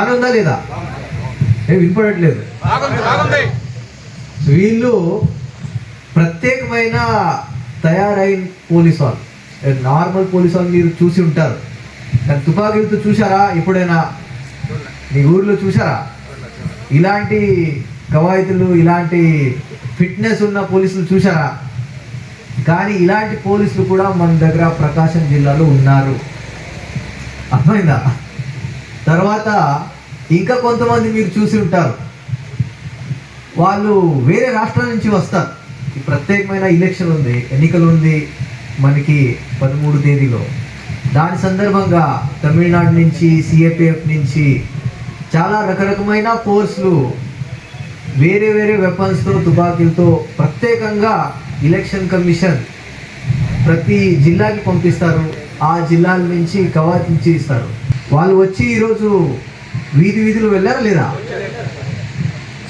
బాగా ఉందా లేదా? ఏం వినపడట్లేదు. బాగుంది బాగుంది. వీళ్ళు ప్రత్యేకమైన తయారైన పోలీస్ వాళ్ళు. నార్మల్ పోలీస్ వాళ్ళు మీరు చూసి ఉంటారు. కానీ తుపాకీలతో చూసారా ఎప్పుడైనా? మీ ఊర్లో చూసారా ఇలాంటి కవాయితులు ఇలాంటి ఫిట్నెస్ ఉన్న పోలీసులు చూసారా కానీ ఇలాంటి పోలీసులు కూడా మన దగ్గర ప్రకాశం జిల్లాలో ఉన్నారు. అర్థమైందా? తర్వాత ఇంకా కొంతమంది మీరు చూసి ఉంటారు. వాళ్ళు వేరే రాష్ట్రాల నుంచి వస్తారు. ఈ ప్రత్యేకమైన ఎలక్షన్ ఉంది ఎన్నికలు ఉంది మనకి పదమూడు తేదీలో. దాని సందర్భంగా తమిళనాడు నుంచి సిఏపిఎఫ్ నుంచి చాలా రకరకమైన ఫోర్స్లు వేరే వేరే వెపన్స్తో తుపాకీలతో ప్రత్యేకంగా ఎలక్షన్ కమిషన్ ప్రతి జిల్లాకి పంపిస్తారు. ఆ జిల్లాల నుంచి కవాత్ ఇస్తారు వాళ్ళు వచ్చి ఈరోజు వీధి వీధులు వెళ్ళారా లేదా?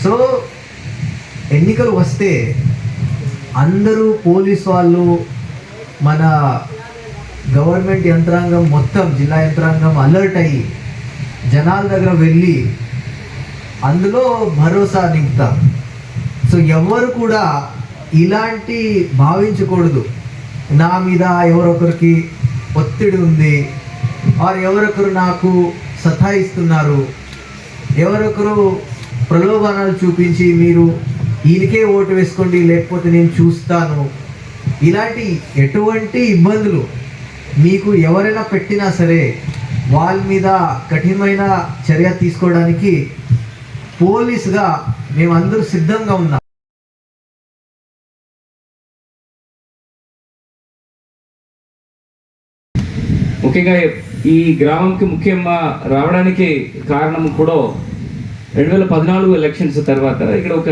సో ఎన్నికలు వస్తే అందరూ పోలీస్ వాళ్ళు మన గవర్నమెంట్ యంత్రాంగం మొత్తం జిల్లా యంత్రాంగం అలర్ట్ అయ్యి జనాల దగ్గర వెళ్ళి అందులో భరోసా నింపుతారు సో ఎవరు కూడా ఇలాంటి భావించకూడదు. నా మీద ఎవరొకరికి ఒత్తిడి ఉంది వారు ఎవరొకరు నాకు సతాయిస్తున్నారు ఎవరొకరు ప్రలోభనాలు చూపించి మీరు ఈయనకే ఓటు వేసుకోండి లేకపోతే నేను చూస్తాను? ఇలాంటి ఎటువంటి ఇబ్బందులు మీకు ఎవరైనా పెట్టినా సరే వాళ్ళ మీద కఠినమైన చర్య తీసుకోవడానికి పోలీసుగా మేమందరూ సిద్ధంగా ఉన్నాం. ముఖ్యంగా ఈ గ్రామంకి ముఖ్యంగా రావడానికి కారణం కూడా రెండు వేల పద్నాలుగు ఎలక్షన్స్ తర్వాత ఇక్కడ ఒక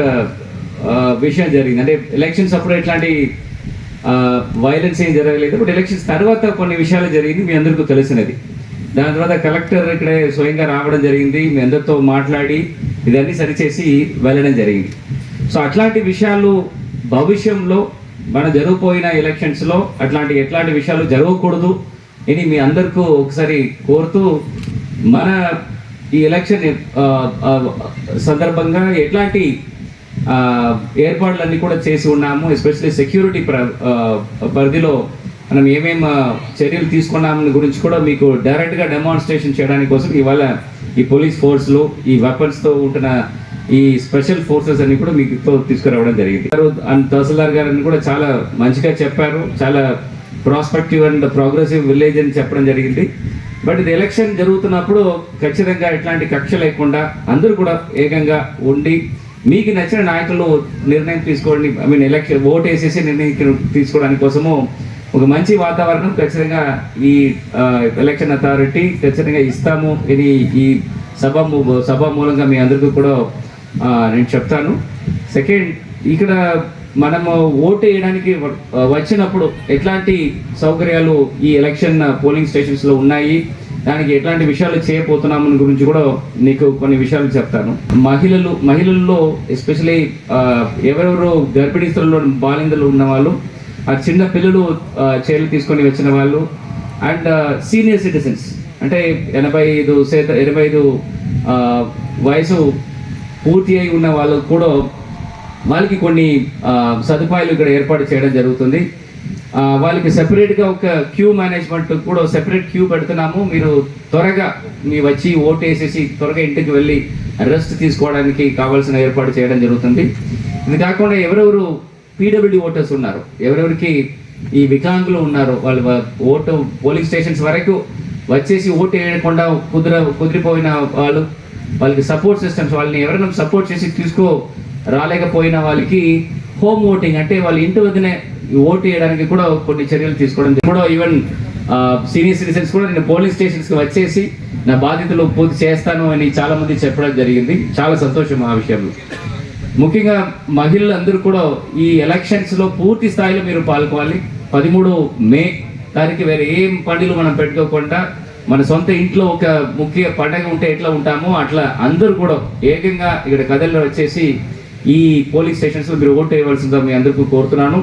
విషయం జరిగింది. అంటే ఎలక్షన్స్ అప్పుడు ఎట్లాంటి వైలెన్స్ ఏం జరగలేదు. బట్ ఎలక్షన్స్ తర్వాత కొన్ని విషయాలు జరిగింది మీ అందరికీ తెలిసినది. దాని తర్వాత కలెక్టర్ ఇక్కడ స్వయంగా రావడం జరిగింది. మీ అందరితో మాట్లాడి ఇదన్నీ సరిచేసి వెళ్ళడం జరిగింది. సో అట్లాంటి విషయాలు భవిష్యంలో మన జరగపోయిన ఎలక్షన్స్లో అట్లాంటి ఎట్లాంటి విషయాలు జరగకూడదు. ఇది మీ అందరికీ ఒకసారి కోరుతూ మన ఈ ఎలక్షన్ సందర్భంగా ఎట్లాంటి ఏర్పాట్లన్నీ కూడా చేసి ఉన్నాము ఎస్పెషల్లీ సెక్యూరిటీ ప్ర పరిధిలో మనం ఏమేమి చర్యలు తీసుకున్నామని గురించి కూడా మీకు డైరెక్ట్గా డెమాన్స్ట్రేషన్ చేయడానికి కోసం ఇవాళ ఈ పోలీస్ ఫోర్స్లో ఈ వెపన్స్తో ఉంటున్న ఈ స్పెషల్ ఫోర్సెస్ అన్ని కూడా మీకు తీసుకురావడం జరిగింది. అండ్ తహసీల్దార్ గారిని కూడా చాలా మంచిగా చెప్పారు చాలా ప్రాస్పెక్టివ్ అండ్ ప్రోగ్రెసివ్ విలేజ్ అని చెప్పడం జరిగింది. బట్ ఇది ఎలక్షన్ జరుగుతున్నప్పుడు ఖచ్చితంగా ఇట్లాంటి కక్ష లేకుండా అందరూ కూడా ఏకంగా ఉండి మీకు నచ్చిన నాయకులు నిర్ణయం తీసుకోండి. ఐ మీన్ ఎలక్షన్ ఓట్ వేసేసి నిర్ణయం తీసుకోవడానికి కోసము ఒక మంచి వాతావరణం ఖచ్చితంగా ఈ ఎలక్షన్ అథారిటీ ఖచ్చితంగా ఇస్తాము ఇది ఈ సభ సభ మూలంగా మీ అందరికీ కూడా నేను చెప్తాను. సెకండ్ ఇక్కడ మనము ఓటు వేయడానికి వచ్చినప్పుడు ఎట్లాంటి సౌకర్యాలు ఈ ఎలక్షన్ పోలింగ్ స్టేషన్స్లో ఉన్నాయి? దానికి ఎట్లాంటి విషయాలు చేయబోతున్నామని గురించి కూడా నీకు కొన్ని విషయాలు చెప్తాను. మహిళలు మహిళల్లో ఎస్పెషలీ ఎవరెవరు గర్భిణీ బాలిందలు బాలింతలు ఉన్న వాళ్ళు ఆ చిన్న పిల్లలు చీరలు చర్యలు తీసుకొని వచ్చిన వాళ్ళు అండ్ సీనియర్ సిటిజన్స్ అంటే ఎనభై ఐదు శాతం ఎనభై ఐదు వయసు పూర్తి అయి ఉన్న వాళ్ళు కూడా వాళ్ళకి కొన్ని సదుపాయాలు ఇక్కడ ఏర్పాటు చేయడం జరుగుతుంది. వాళ్ళకి సెపరేట్గా ఒక క్యూ మేనేజ్మెంట్ కూడా సెపరేట్ క్యూ పెడుతున్నాము. మీరు త్వరగా మీ వచ్చి ఓటు వేసేసి త్వరగా ఇంటికి వెళ్ళి రెస్ట్ తీసుకోవడానికి కావాల్సిన ఏర్పాటు చేయడం జరుగుతుంది. ఇది కాకుండా ఎవరెవరు పీడబ్ల్యూడి ఓటర్స్ ఉన్నారు ఎవరెవరికి ఈ వికలాంగులు ఉన్నారు వాళ్ళు ఓటు పోలింగ్ స్టేషన్స్ వరకు వచ్చేసి ఓటు వేయకుండా కుదిర కుదిరిపోయిన వాళ్ళు వాళ్ళకి సపోర్ట్ సిస్టమ్స్ వాళ్ళని ఎవరైనా సపోర్ట్ చేసి తీసుకో రాలేకపోయిన వాళ్ళకి హోమ్ ఓటింగ్ అంటే వాళ్ళ ఇంటి వద్దనే ఓటు వేయడానికి కూడా కొన్ని చర్యలు తీసుకోవడం కూడా ఈవెన్ సీనియర్ సిటిజన్స్ కూడా నేను పోలింగ్ స్టేషన్స్కి వచ్చేసి నా బాధ్యతలు పూర్తి చేస్తాను అని చాలామంది చెప్పడం జరిగింది. చాలా సంతోషం ఆ విషయంలో. ముఖ్యంగా మహిళలందరూ కూడా ఈ ఎలక్షన్స్లో పూర్తి స్థాయిలో మీరు పాల్గొవాలి పదమూడు మే దానికి వేరే ఏం పండుగలు మనం పెట్టుకోకుండా మన సొంత ఇంట్లో ఒక ముఖ్య పండగ ఉంటే ఎట్లా ఉంటామో అట్లా అందరూ కూడా ఏకంగా ఇక్కడ కథల్లో వచ్చేసి ఈ పోలింగ్ స్టేషన్స్లో మీరు ఓటు వేయవలసిందిగా మీ అందరికీ కోరుతున్నాను.